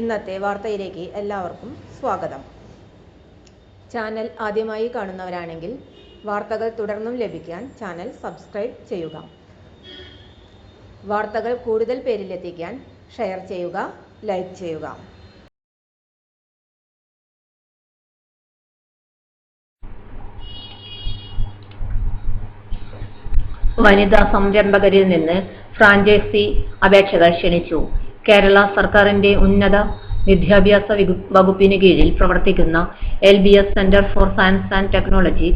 ഇന്നത്തെ വാർത്തയിലേക്ക് എല്ലാവർക്കും സ്വാഗതം. ചാനൽ ആദ്യമായി കാണുന്നവരാണെങ്കിൽ വാർത്തകൾ തുടർന്നും ലഭിക്കാൻ ചാനൽ സബ്സ്ക്രൈബ് ചെയ്യുക. വാർത്തകൾ കൂടുതൽ പേരിലെത്തിക്കാൻ ഷെയർ ചെയ്യുക ലൈക്ക് ചെയ്യുക. വനിതാ സംരംഭകരിൽ നിന്ന് ഫ്രാഞ്ചൈസി അപേക്ഷകൾ ക്ഷണിച്ചു. കേരള സർക്കാരിന്റെ ഉന്നത വിദ്യാഭ്യാസ വികു- വകുപ്പിന് കീഴിൽ പ്രവർത്തിക്കുന്ന L B S centre for science and technology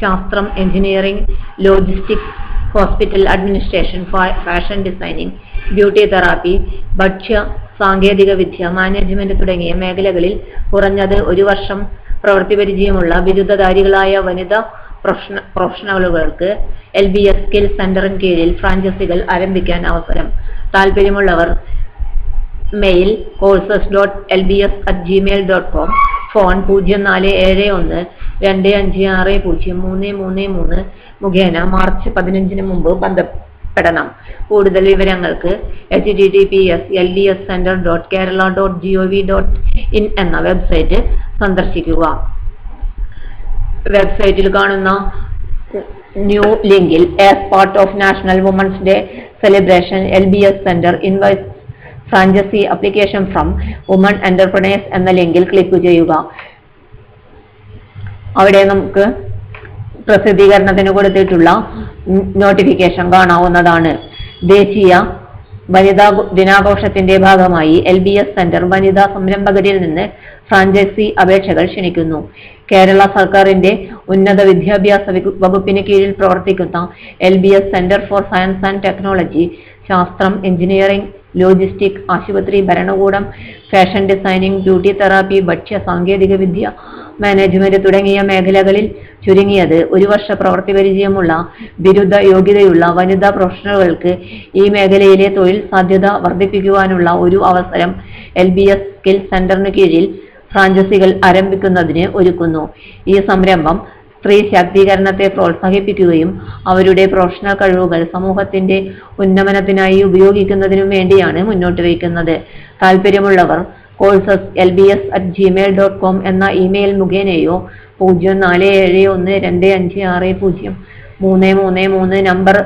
ശാസ്ത്രം engineering logistics hospital administration fashion designing beauty therapy ഭക്ഷ്യ സാങ്കേതിക വിദ്യ മാനേജ്മെന്റ് തുടങ്ങിയ മേഖലകളിൽ കുറഞ്ഞത് ഒരു വർഷം പ്രവൃത്തി പരിചയമുള്ള ബിരുദധാരികളായ വനിതാ പ്രൊഫഷണ- പ്രൊഫഷണലുകൾക്ക് എൽ ബി എസ് സ്കിൽ സെന്ററിന് കീഴിൽ ഫ്രാഞ്ചൈസികൾ ആരംഭിക്കാൻ അവസരം. താല്പര്യമുള്ളവർ mail courses dot L B S at Gmail dot com phone പൂജ്യം നാല് ഏഴ് ഒന്ന് രണ്ട് അഞ്ച് ആറ് പൂജ്യം മൂന്ന് മൂന്ന് മൂന്ന്. മുഖേന മാർച്ച് പതിനഞ്ചിന് മുമ്പ് ബന്ധപ്പെടണം. കൂടുതൽ വിവരങ്ങൾക്ക് H D T P S L D S centre dot Kerala dot G O V dot in എന്ന വെബ്സൈറ്റ് സന്ദർശിക്കുക. വെബ്സൈറ്റിൽ കാണുന്ന ന്യൂ ലിങ്കിൽ as part of national women's day celebration L B S centre invites franchisee application from woman entrepreneurs എന്ന ലിങ്കിൽ click ചെയ്യുക. അവിടെ നമുക്ക് പ്രസിദ്ധീകരണത്തിന് കൊടുത്തിട്ടുള്ള നോട്ടിഫിക്കേഷൻ കാണാവുന്നതാണ്. ദേശീയ വനിതാ ദിനാഘോഷത്തിന്റെ ഭാഗമായി എൽ ബി എസ് സെന്റർ വനിതാ സംരംഭകരിൽ നിന്ന് ഫ്രാഞ്ചൈസി അപേക്ഷകൾ ക്ഷണിക്കുന്നു. കേരള സർക്കാരിന്റെ ഉന്നത വിദ്യാഭ്യാസ വികു- വകുപ്പിന് കീഴിൽ പ്രവർത്തിക്കുന്ന L B S centre for science and technology ശാസ്ത്രം എഞ്ചിനീയറിംഗ് ലോജിസ്റ്റിക് ആശുപത്രി ഭരണകൂടം ഫാഷൻ ഡിസൈനിങ് ബ്യൂട്ടി തെറാപ്പി ഭക്ഷ്യ സാങ്കേതിക വിദ്യ മാനേജ്മെന്റ് തുടങ്ങിയ മേഖലകളിൽ ചുരുങ്ങിയത്. ഒരു വർഷ പ്രവൃത്തി പരിചയമുള്ള ബിരുദ യോഗ്യതയുള്ള വനിതാ പ്രൊഫഷണലുകൾക്ക് ഈ മേഖലയിലെ തൊഴിൽ സാധ്യത വർദ്ധിപ്പിക്കുവാനുള്ള ഒരു അവസരം എൽ ബി എസ് സ്കിൽ സെന്ററിന് കീഴിൽ ഫ്രാഞ്ചൈസികൾ ആരംഭിക്കുന്നതിന് ഒരുക്കുന്നു. ഈ സംരംഭം സ്ത്രീ ശാക്തീകരണത്തെ പ്രോത്സാഹിപ്പിക്കുകയും അവരുടെ പ്രൊഫഷണൽ കഴിവുകൾ സമൂഹത്തിന്റെ ഉന്നമനത്തിനായി ഉപയോഗിക്കുന്നതിനും വേണ്ടിയാണ് മുന്നോട്ട് വയ്ക്കുന്നത്. താല്പര്യമുള്ളവർ courses L B S at Gmail dot com എന്ന ഇമെയിൽ മുഖേനയോ പൂജ്യം നാല് ഏഴ് ഒന്ന് രണ്ട് അഞ്ച് ആറ് പൂജ്യം മൂന്ന് മൂന്ന് മൂന്ന് നമ്പർ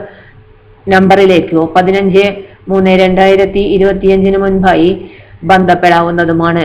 നമ്പറിലേക്കോ പതിനഞ്ച് മൂന്ന് രണ്ടായിരത്തി ഇരുപത്തിയഞ്ചിന് മുൻപായി ബന്ധപ്പെടാവുന്നതുമാണ്.